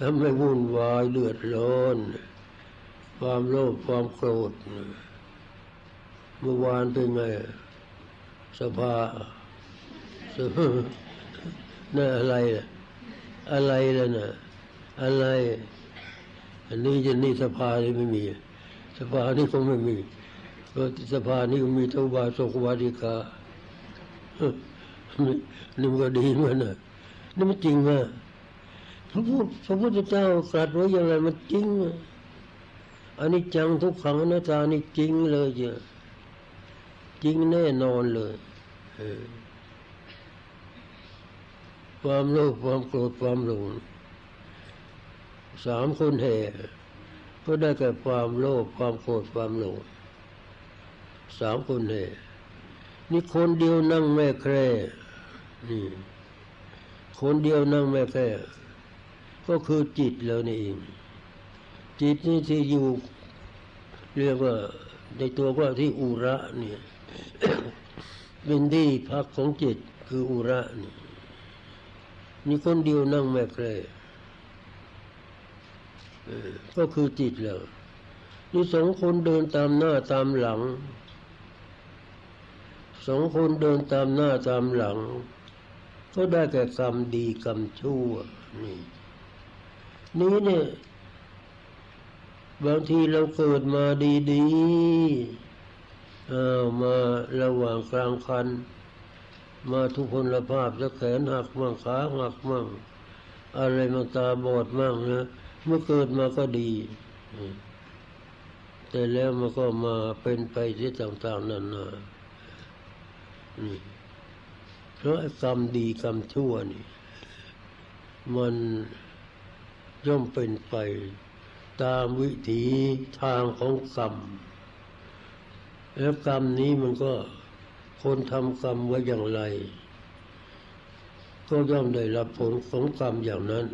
ทำให้วุ่นวายเลือดร้อน ความโลภความโกรธ เมื่อวานเป็นไง สภาสภาน่ะอะไรล่ะอะไรล่ะน่ะอะไร อันนี้จะนี่สภานี่ไม่มี สภานี่คงไม่มีเพราะสภานี่มีเท่าสกวาดิกานี่นี่มันก็ดีมือนน่ะนี่มันจริงอะ พระพุทธพระพุทธเจ้าตรัสไว้อย่างไรมันจริงอะอันนี้จังทุกขังอนัตตานี่จริงเลยจ้ะจริงแน่นอนเลยความโลภความโกรธความหลงสามคนแห่ก็ได้แก่ความโลภความโกรธความหลงสามคนแห่นี่คนเดียวนั่งแม่แคร่นี่คนเดียวนั่งแม่แคร่ ก็คือจิตแล้วนี่เอง จิตนี่ที่อยู่ เรียกว่าในตัวว่าที่อุระเนี่ยเป็นที่พักของจิตคืออุระนี่นี่คนเดียวนั่งแม่แคร่ออก็คือจิตแล้วนี่สองคนเดินตามหน้าตามหลัง สองคนเดินตามหน้าตามหลัง ก็ได้แก่กรรมดีกรรมชั่วนี่ นี้เนี่ยบางทีเราเกิดมาดีๆอ้ามาระหว่างกลางคัน มาทุกพลภาพจะแขนหักมั่งขาหักมั่ง อะไรมาตาบอดมั่งนะเมื่อเกิดมาก็ดี แต่แล้วมันก็มาเป็นไปที่ต่างๆนานนี่เพราะกรรมดีกรรมชั่วนี่ มัน ย่อมเป็นไป ตามวิถีทางของกรรม แล้วกรรมนี้มันก็คนทำกรรมไว้อย่างไร ก็ย่อมได้รับผลของกรรมอย่างนั้น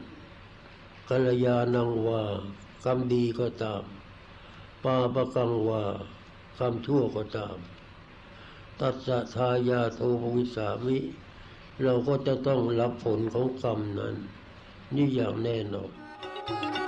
กัลยาณังว่ากรรมดีก็ตาม ปาปกังว่ากรรมชั่วก็ตาม ตัสทายาโทภวิสามิ เราก็จะต้องรับผลของกรรมนั้น นี่อย่างแน่นอน Thank you.